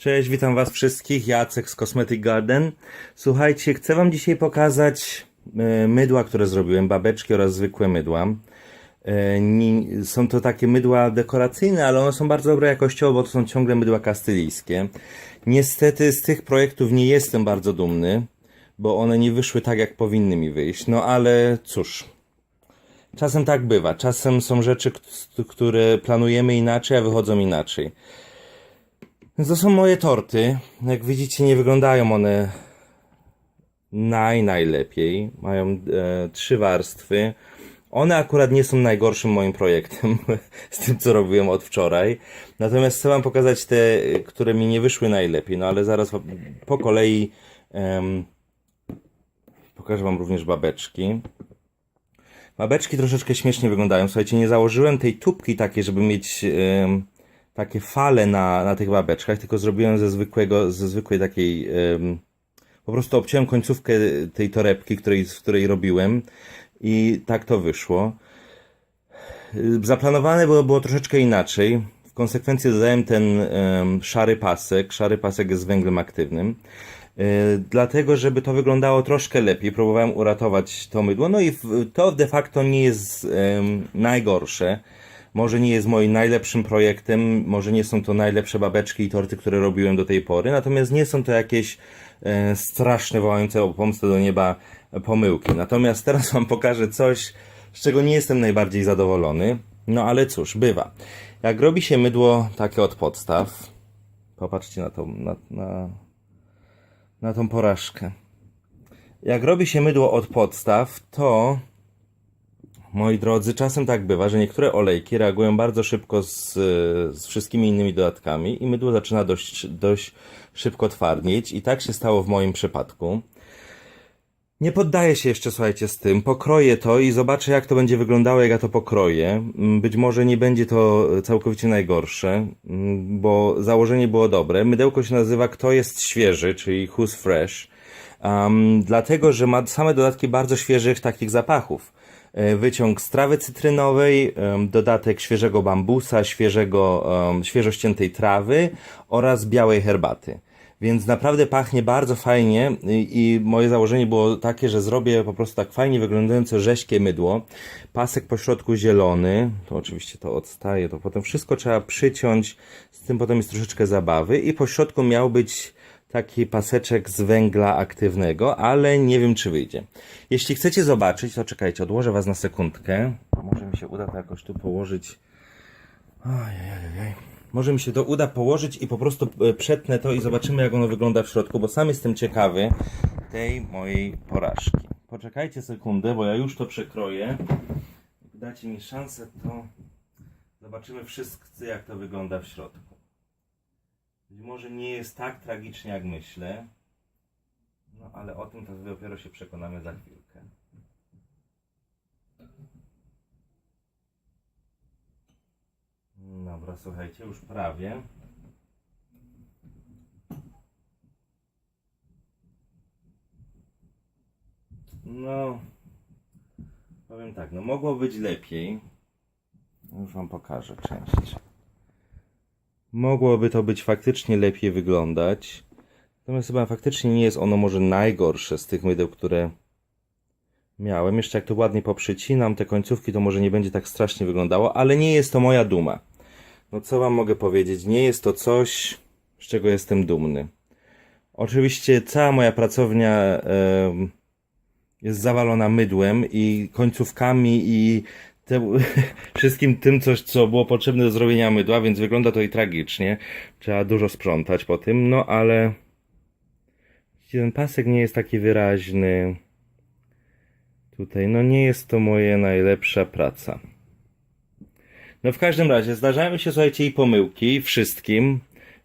Cześć, witam was wszystkich, Jacek z Cosmetic Garden. Słuchajcie, chcę wam dzisiaj pokazać e, mydła, które zrobiłem, babeczki oraz zwykłe mydła. E, Są to takie mydła dekoracyjne, ale one są bardzo dobre jakościowo, bo to są ciągle mydła kastylijskie. Niestety z tych projektów nie jestem bardzo dumny, bo one nie wyszły tak, jak powinny mi wyjść. No ale cóż, czasem tak bywa. Czasem są rzeczy, które planujemy inaczej, a wychodzą inaczej. Więc to są moje torty. Jak widzicie, nie wyglądają one naj, najlepiej. Mają e, trzy warstwy. One akurat nie są najgorszym moim projektem z tym, co robiłem od wczoraj. Natomiast chcę Wam pokazać te, które mi nie wyszły najlepiej. No ale zaraz po kolei em, pokażę Wam również babeczki. Babeczki troszeczkę śmiesznie wyglądają. Słuchajcie, nie założyłem tej tubki takiej, żeby mieć em, takie fale na, na tych babeczkach, tylko zrobiłem ze zwykłego, ze zwykłej takiej, po prostu obciąłem końcówkę tej torebki, której, z której robiłem i tak to wyszło. Zaplanowane było, było troszeczkę inaczej. W konsekwencji dodałem ten szary pasek. Szary pasek jest z węglem aktywnym. Y, Dlatego, żeby to wyglądało troszkę lepiej, próbowałem uratować to mydło. No i w- to de facto nie jest najgorsze. Może nie jest moim najlepszym projektem, może nie są to najlepsze babeczki i torty, które robiłem do tej pory, natomiast nie są to jakieś e, straszne, wołające o pomstę do nieba pomyłki. Natomiast teraz Wam pokażę coś, z czego nie jestem najbardziej zadowolony. No ale cóż, bywa. Jak robi się mydło takie od podstaw, popatrzcie na, to, na, na, na tą porażkę. Jak robi się mydło od podstaw, to Moi drodzy, czasem tak bywa, że niektóre olejki reagują bardzo szybko z, z wszystkimi innymi dodatkami i mydło zaczyna dość, dość szybko twardnieć i tak się stało w moim przypadku. Nie poddaję się jeszcze, słuchajcie, z tym. Pokroję to i zobaczę, jak to będzie wyglądało, jak ja to pokroję. Mm, Być może nie będzie to całkowicie najgorsze, mm, bo założenie było dobre. Mydełko się nazywa Kto jest świeży, czyli Who's Fresh. Um, dlatego, że ma same dodatki bardzo świeżych takich zapachów. E, Wyciąg z trawy cytrynowej, dodatek świeżego bambusa, świeżego, świeżo ściętej trawy oraz białej herbaty. Więc naprawdę pachnie bardzo fajnie i, i moje założenie było takie, że zrobię po prostu tak fajnie wyglądające rześkie mydło. Pasek po środku zielony, to oczywiście to odstaje, to potem wszystko trzeba przyciąć, z tym potem jest troszeczkę zabawy i po środku miał być taki paseczek z węgla aktywnego, ale nie wiem czy wyjdzie. Jeśli chcecie zobaczyć, to czekajcie, odłożę was na sekundkę. Może mi się uda to jakoś tu położyć. Ojej. Może mi się to uda położyć i po prostu e, przetnę to i zobaczymy jak ono wygląda w środku, bo sam jestem ciekawy tej mojej porażki. Poczekajcie sekundę, bo ja już to przekroję. Dacie mi szansę, to zobaczymy wszyscy jak to wygląda w środku. Może nie jest tak tragicznie jak myślę, no ale o tym to dopiero się przekonamy za chwilkę. Dobra, słuchajcie, już prawie. No, powiem tak, no mogło być lepiej. Już wam pokażę część. Mogłoby to być faktycznie lepiej wyglądać. Natomiast chyba faktycznie nie jest ono może najgorsze z tych mydeł, które miałem. Jeszcze jak to ładnie poprzycinam, te końcówki, to może nie będzie tak strasznie wyglądało, ale nie jest to moja duma. No co wam mogę powiedzieć? Nie jest to coś, z czego jestem dumny. Oczywiście cała moja pracownia em, jest zawalona mydłem i końcówkami i wszystkim tym, coś, co było potrzebne do zrobienia mydła, więc wygląda to i tragicznie. Trzeba dużo sprzątać po tym, no ale ten pasek nie jest taki wyraźny. Tutaj, no nie jest to moja najlepsza praca. No w każdym razie zdarzają się, słuchajcie, i pomyłki wszystkim,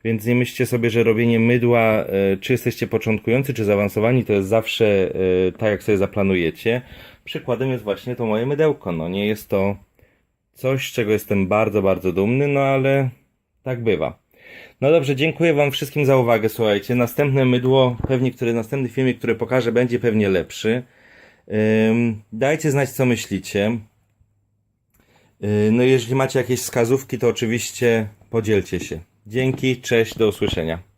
więc nie myślcie sobie, że robienie mydła, e, czy jesteście początkujący, czy zaawansowani, to jest zawsze e, tak, jak sobie zaplanujecie. Przykładem jest właśnie to moje mydełko. No nie jest to coś, z czego jestem bardzo, bardzo dumny, no ale tak bywa. No dobrze, dziękuję Wam wszystkim za uwagę, słuchajcie. Następne mydło, pewnie, który, następny filmik, który pokażę, będzie pewnie lepszy. Dajcie znać, co myślicie. Yy, No jeżeli macie jakieś wskazówki, to oczywiście podzielcie się. Dzięki, cześć, do usłyszenia.